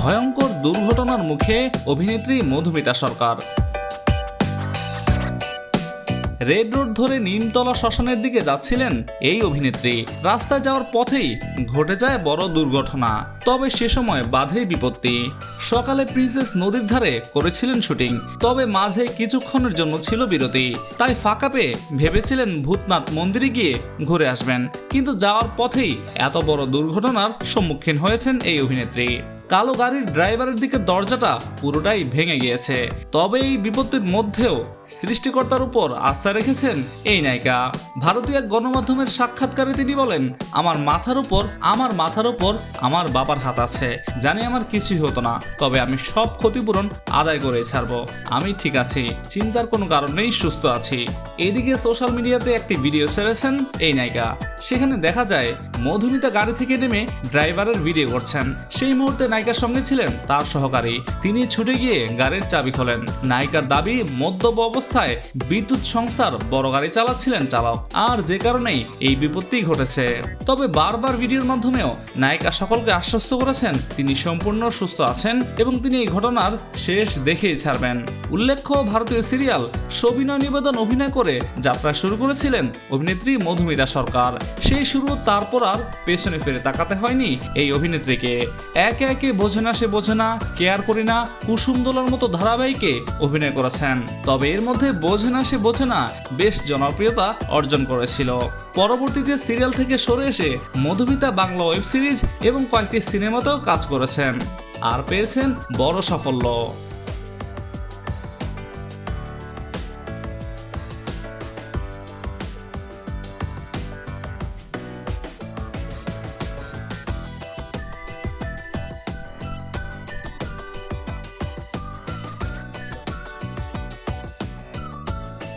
ভয়ঙ্কর দুর্ঘটনার মুখে অভিনেত্রী মধুমিতা সরকার। রেড রোড ধরে নিমতলা শ্মশানের দিকে যাচ্ছিলেন এই অভিনেত্রী। রাস্তায় যাওয়ার পথেই ঘটে যায় বড় দুর্ঘটনা, তবে সে সময় বাধেই বিপত্তি। সকালে প্রিন্সেস নদীর ধারে করেছিলেন শুটিং, তবে মাঝে কিছুক্ষণের জন্য ছিল বিরতি। তাই ফাঁকা পেয়ে ভেবেছিলেন ভূতনাথ মন্দিরে গিয়ে ঘুরে আসবেন, কিন্তু যাওয়ার পথেই এত বড় দুর্ঘটনার সম্মুখীন হয়েছেন এই অভিনেত্রী। কালো গাড়ির ড্রাইভারের দিকে দরজাটা পুরোটাই ভেঙে গিয়েছে। তবে এই বিপত্তির মধ্যেও সৃষ্টিকর্তার উপর আস্থা রেখেছেন এই নায়িকা। ভারতীয় গণমাধ্যমের সাক্ষাৎকারে তিনি বলেন, আমার মাথার উপর, আমার মাথার উপর আমার বাবার হাত আছে। জানি আমার কিছুই হতো না, তবে আমি সব ক্ষতিপূরণ আদায় করে ছাড়বো। আমি ঠিক আছি, চিন্তার কোনো কারণ নেই, সুস্থ আছি। এদিকে সোশ্যাল মিডিয়াতে একটি ভিডিও ছেড়েছেন এই নায়িকা। সেখানে দেখা যায়, মধুমিতা গাড়ি থেকে নেমে ড্রাইভারের ভিডিও করছেন। সেই মুহূর্তে নায়িকার সঙ্গে ছিলেন। তার সহকারী তিনি ছুটে গিয়ে গাড়ির চাবি খোলেন। নায়িকার দাবি, মদ্যপ অবস্থায় বিদ্যুৎ সংস্থার বড় গাড়ি চালাচ্ছিলেন চালক। আর যে কারণেই এই বিপত্তি ঘটেছে। তবে বারবার ভিডিওর মাধ্যমেও নায়িকা সকলকে আশ্বস্ত করেছেন, তিনি সম্পূর্ণ সুস্থ আছেন এবং তিনি এই ঘটনার শেষ দেখেই ছাড়বেন। উল্লেখ্য, ভারতীয় সিরিয়াল সবিনয় নিবেদন অভিনয় করে যাত্রা শুরু করেছিলেন অভিনেত্রী মধুমিতা সরকার। সেই শুরু তারপর আর পেছনে ফিরে তাকাতে হয়নি এই অভিনেত্রীকে। একে একে বোঝে না, সে বোঝে না কেয়ার করি না, কুসুম দোলার মতো ধারাবাহিকে অভিনয় করেছেন। তবে এর মধ্যে বোঝে না, সে বোঝে না, বেশ জনপ্রিয়তা অর্জন করেছিল। পরবর্তীতে সিরিয়াল থেকে সরে এসে মধুমিতা বাংলা ওয়েব সিরিজ এবং কয়েকটি সিনেমাতেও কাজ করেছেন। আর পেয়েছেন বড় সাফল্য।